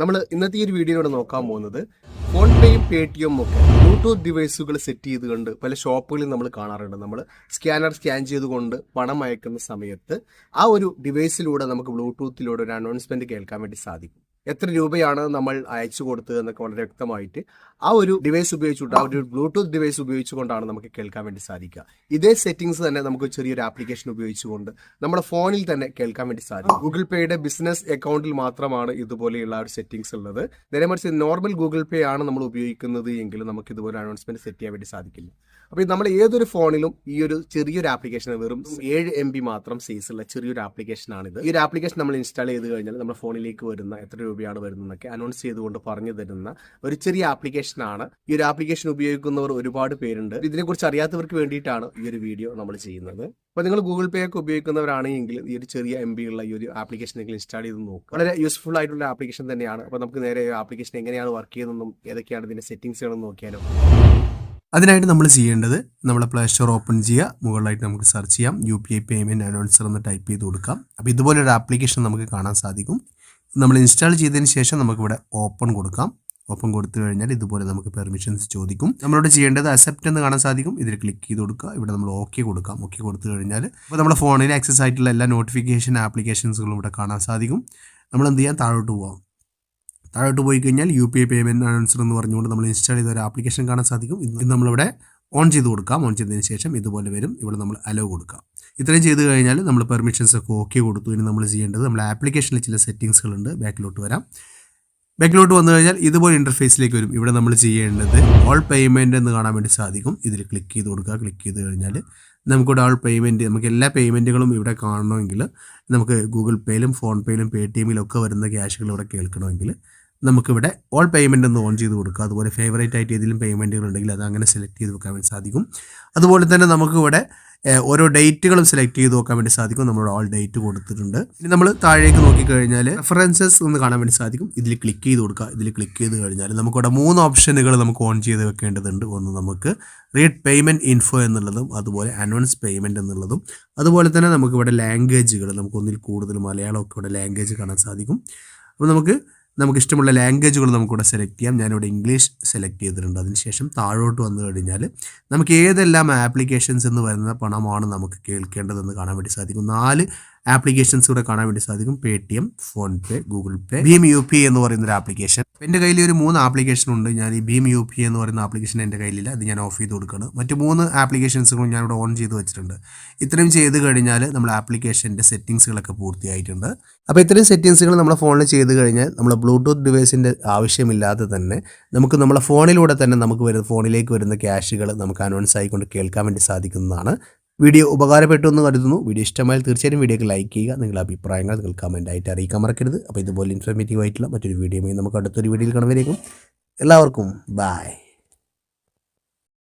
നമ്മൾ ഇന്നത്തെ ഈ ഒരു വീഡിയോയിലൂടെ നോക്കാൻ പോകുന്നത് ഫോൺ പേയും പേ ടി എമ്മും ഒക്കെ ബ്ലൂടൂത്ത് ഡിവൈസുകൾ സെറ്റ് ചെയ്തുകൊണ്ട് പല ഷോപ്പുകളിൽ നമ്മൾ കാണാറുണ്ട്. നമ്മൾ സ്കാനർ സ്കാൻ ചെയ്തുകൊണ്ട് പണം അയക്കുന്ന സമയത്ത് ആ ഒരു ഡിവൈസിലൂടെ നമുക്ക് ബ്ലൂടൂത്തിലൂടെ ഒരു അനൗൺസ്മെന്റ് കേൾക്കാൻ വേണ്ടി സാധിക്കും. എത്ര രൂപയാണ് നമ്മൾ അയച്ചു കൊടുത്തത് എന്നൊക്കെ വളരെ വ്യക്തമായിട്ട് ആ ഒരു ഡിവൈസ് ഉപയോഗിച്ചുകൊണ്ട് ആ ഒരു ബ്ലൂടൂത്ത് ഡിവൈസ് ഉപയോഗിച്ചുകൊണ്ടാണ് നമുക്ക് കേൾക്കാൻ വേണ്ടി സാധിക്കുക. ഇതേ സെറ്റിംഗ്സ് തന്നെ നമുക്ക് ചെറിയൊരു ആപ്ലിക്കേഷൻ ഉപയോഗിച്ചുകൊണ്ട് നമ്മുടെ ഫോണിൽ തന്നെ കേൾക്കാൻ വേണ്ടി സാധിക്കും. ഗൂഗിൾ പേയുടെ ബിസിനസ് അക്കൗണ്ടിൽ മാത്രമാണ് ഇതുപോലെയുള്ള ഒരു സെറ്റിംഗ്സ് ഉള്ളത്. നേരെ മറിച്ച് നോർമൽ ഗൂഗിൾ പേ ആണ് നമ്മൾ ഉപയോഗിക്കുന്നത് എങ്കിൽ നമുക്ക് ഇതുപോലെ അനൗൺസ്മെന്റ് സെറ്റ് ചെയ്യാൻ വേണ്ടി സാധിക്കില്ല. അപ്പോൾ നമ്മൾ ഏതൊരു ഫോണിലും ഈ ഒരു ചെറിയൊരു ആപ്ലിക്കേഷൻ വെറും ഏഴ് എം ബി മാത്രം സൈസ് ഉള്ള ചെറിയൊരു ആപ്ലിക്കേഷൻ ആണിത്. ഈ ഒരു ആപ്ലിക്കേഷൻ നമ്മൾ ഇൻസ്റ്റാൾ ചെയ്ത് കഴിഞ്ഞാൽ നമ്മുടെ ഫോണിലേക്ക് വരുന്ന എത്ര രൂപയാണ് വരുന്നതെന്നൊക്കെ അനൗൺസ് ചെയ്തുകൊണ്ട് പറഞ്ഞു തരുന്ന ഒരു ചെറിയ ആപ്ലിക്കേഷൻ ആണ്. ഈ ഒരു ആപ്ലിക്കേഷൻ ഉപയോഗിക്കുന്നവർ ഒരുപാട് പേരുണ്ട്. ഇതിനെക്കുറിച്ച് അറിയാത്തവർക്ക് വേണ്ടിയിട്ടാണ് ഈ ഒരു വീഡിയോ നമ്മൾ ചെയ്യുന്നത്. അപ്പോൾ നിങ്ങൾ ഗൂഗിൾ പേ ഒക്കെ ഉപയോഗിക്കുന്നവരാണെങ്കിൽ ഈ ഒരു ചെറിയ എം ബി ഉള്ള ഈ ഒരു ആപ്ലിക്കേഷൻ നിങ്ങൾ ഇൻസ്റ്റാൾ ചെയ്ത് നോക്കുക. വളരെ യൂസ്ഫുൾ ആയിട്ടുള്ള ആപ്ലിക്കേഷൻ തന്നെയാണ്. അപ്പോൾ നമുക്ക് നേരെ ആപ്ലിക്കേഷൻ എങ്ങനെയാണ് വർക്ക് ചെയ്യുന്നതെന്നും ഏതൊക്കെയാണ് ഇതിന്റെ സെറ്റിംഗ്സുകളെന്ന് നോക്കിയാലോ. അതിനായിട്ട് നമ്മൾ ചെയ്യേണ്ടത് നമ്മളെ പ്ലേ സ്റ്റോർ ഓപ്പൺ ചെയ്യുക. മുകളിലായിട്ട് നമുക്ക് സെർച്ച് ചെയ്യാം. U P I payment announcer എന്ന് ടൈപ്പ് ചെയ്ത് കൊടുക്കാം. അപ്പോൾ ഇതുപോലൊരു ആപ്ലിക്കേഷൻ നമുക്ക് കാണാൻ സാധിക്കും. നമ്മൾ ഇൻസ്റ്റാൾ ചെയ്തതിന് ശേഷം നമുക്കിവിടെ ഓപ്പൺ കൊടുക്കാം. ഓപ്പൺ കൊടുത്തു കഴിഞ്ഞാൽ ഇതുപോലെ നമുക്ക് പെർമിഷൻസ് ചോദിക്കും. നമ്മളോട് ചെയ്യേണ്ടത് അക്സെപ്റ്റ് എന്ന് കാണാൻ സാധിക്കും. ഇതിൽ ക്ലിക്ക് ചെയ്ത് കൊടുക്കുക. ഇവിടെ നമ്മൾ ഓക്കെ കൊടുക്കാം. ഓക്കെ കൊടുത്തു കഴിഞ്ഞാൽ അപ്പോൾ നമ്മുടെ ഫോണിൽ ആക്സസ് ആയിട്ടുള്ള എല്ലാ നോട്ടിഫിക്കേഷൻ ആപ്ലിക്കേഷൻസുകളും ഇവിടെ കാണാൻ സാധിക്കും. നമ്മൾ എന്ത് ചെയ്യാൻ താഴോട്ട് പോവാം. താഴോട്ട് പോയി കഴിഞ്ഞാൽ U P I payment answer എന്ന് പറഞ്ഞുകൊണ്ട് നമ്മൾ ഇൻസ്റ്റാൾ ചെയ്ത ഒരു ആപ്ലിക്കേഷൻ കാണാൻ സാധിക്കും. ഇത് നമ്മളിവിടെ ഓൺ ചെയ്ത് കൊടുക്കാം. ഓൺ ചെയ്തതിന് ശേഷം ഇതുപോലെ വരും. ഇവിടെ നമ്മൾ അലോ കൊടുക്കാം. ഇത്രയും ചെയ്ത് കഴിഞ്ഞാൽ നമ്മൾ പെർമിഷൻസ് ഒക്കെ ഓക്കെ കൊടുത്തു. ഇനി നമ്മൾ ചെയ്യേണ്ടത് നമ്മൾ ആപ്ലിക്കേഷനിൽ ചില സെറ്റിങ്സുകളുണ്ട് ബാക്കിലോട്ട് വരാം. ബാക്കിലോട്ട് വന്നു കഴിഞ്ഞാൽ ഇതുപോലെ ഇന്റർഫേസിലേക്ക് വരും. ഇവിടെ നമ്മൾ ചെയ്യേണ്ടത് ഓൾ പേയ്മെന്റ് എന്ന് കാണാൻ വേണ്ടി സാധിക്കും. ഇതിൽ ക്ലിക്ക് ചെയ്ത് കൊടുക്കുക. ക്ലിക്ക് ചെയ്ത് കഴിഞ്ഞാൽ നമുക്കിവിടെ ഓൾ പേയ്മെന്റ് നമുക്ക് എല്ലാ പേയ്മെന്റുകളും ഇവിടെ കാണണമെങ്കിൽ നമുക്ക് ഗൂഗിൾ പേയിലും ഫോൺ പേയിലും പേ ടി എമ്മിലും ഒക്കെ വരുന്ന ക്യാഷുകൾ ഇവിടെ കേൾക്കണമെങ്കിൽ നമുക്കിവിടെ ഓൾ പേയ്മെന്റ് ഒന്ന് ഓൺ ചെയ്ത് കൊടുക്കുക. അതുപോലെ ഫേവറേറ്റ് ആയിട്ട് ഏതെങ്കിലും പേയ്മെന്റുകൾ ഉണ്ടെങ്കിൽ അത് അങ്ങനെ സെലക്ട് ചെയ്ത് വെക്കാൻ വേണ്ടി സാധിക്കും. അതുപോലെ തന്നെ നമുക്കിവിടെ ഓരോ ഡേറ്റുകളും സെലക്ട് ചെയ്ത് നോക്കാൻ വേണ്ടി സാധിക്കും. നമ്മൾ ഓൾ ഡേറ്റ് കൊടുത്തിട്ടുണ്ട്. ഇനി നമ്മൾ താഴേക്ക് നോക്കിക്കഴിഞ്ഞാൽ റെഫറൻസസ് ഒന്ന് കാണാൻ വേണ്ടി സാധിക്കും. ഇതിൽ ക്ലിക്ക് ചെയ്ത് കൊടുക്കുക. ഇതിൽ ക്ലിക്ക് ചെയ്ത് കഴിഞ്ഞാൽ നമുക്കിവിടെ മൂന്ന് ഓപ്ഷനുകൾ നമുക്ക് ഓൺ ചെയ്ത് വെക്കേണ്ടതുണ്ട്. ഒന്ന് നമുക്ക് റീഡ് പേയ്മെന്റ് ഇൻഫോ എന്നുള്ളതും അതുപോലെ അഡ്വാൻസ് പേയ്മെന്റ് എന്നുള്ളതും. അതുപോലെ തന്നെ നമുക്കിവിടെ ലാംഗ്വേജുകൾ നമുക്ക് ഒന്നിൽ കൂടുതൽ മലയാളമൊക്കെ ഇവിടെ ലാംഗ്വേജ് കാണാൻ സാധിക്കും. അപ്പോൾ നമുക്ക് നമുക്ക് ഇഷ്ടമുള്ള ലാംഗ്വേജുകൾ നമുക്കിവിടെ സെലക്ട് ചെയ്യാം. ഞാനിവിടെ ഇംഗ്ലീഷ് സെലക്ട് ചെയ്തിട്ടുണ്ട്. അതിനുശേഷം താഴോട്ട് വന്നു കഴിഞ്ഞാൽ നമുക്ക് ഏതെല്ലാം ആപ്ലിക്കേഷൻസ് എന്ന് വരുന്ന പണമാണ് നമുക്ക് കേൾക്കേണ്ടതെന്ന് കാണാൻ വേണ്ടി സാധിക്കും. നാല് ആപ്ലിക്കേഷൻസ് ഇവിടെ കാണാൻ വേണ്ടി സാധിക്കും. Paytm PhonePe Google Pay ഭീം യു പി എന്ന് പറയുന്ന ഒരു ആപ്ലിക്കേഷൻ എന്റെ കയ്യിൽ ഒരു മൂന്ന് ആപ്ലിക്കേഷൻ ഉണ്ട്. ഞാൻ ഈ ഭീം യു പി എന്ന് പറയുന്ന ആപ്ലിക്കേഷൻ എന്റെ കയ്യിലില്ല. അത് ഞാൻ ഓഫ് ചെയ്ത് കൊടുക്കുകയാണ്. മറ്റ് മൂന്ന് ആപ്ലിക്കേഷൻസുകളും ഞാനിവിടെ ഓൺ ചെയ്ത് വെച്ചിട്ടുണ്ട്. ഇത്രയും ചെയ്ത് കഴിഞ്ഞാൽ നമ്മൾ ആപ്ലിക്കേഷന്റെ സെറ്റിങ്സുകളൊക്കെ പൂർത്തിയായിട്ടുണ്ട്. അപ്പോൾ ഇത്രയും സെറ്റിങ്സുകൾ നമ്മുടെ ഫോണിൽ ചെയ്ത് കഴിഞ്ഞാൽ നമ്മൾ ബ്ലൂടൂത്ത് ഡിവൈസിന്റെ ആവശ്യമില്ലാതെ തന്നെ നമുക്ക് നമ്മുടെ ഫോണിലൂടെ തന്നെ നമുക്ക് വരുന്ന ഫോണിലേക്ക് വരുന്ന ക്യാഷുകൾ നമുക്ക് അനൗൺസ് ആയിക്കൊണ്ട് കേൾക്കാൻ വേണ്ടി സാധിക്കുന്നതാണ് വീഡിയോ ഉപകാരപ്പെട്ടു എന്ന് കരുതുന്നു. വീഡിയോ ഇഷ്ടമായാൽ തീർച്ചയായും വീഡിയോക്ക് ലൈക്ക് ചെയ്യുക. നിങ്ങളുടെ അഭിപ്രായങ്ങൾ നിങ്ങൾ കമന്റ് ആയിട്ട് അറിയിക്കാൻ മറക്കരുത്. അപ്പോൾ ഇതുപോലെ ഇൻഫോർമേറ്റീവ് ആയിട്ടുള്ള മറ്റൊരു വീഡിയോയുമായി നമുക്ക് അടുത്തൊരു വീഡിയോയിൽ കാണുമ്പോഴേക്കും എല്ലാവർക്കും ബൈ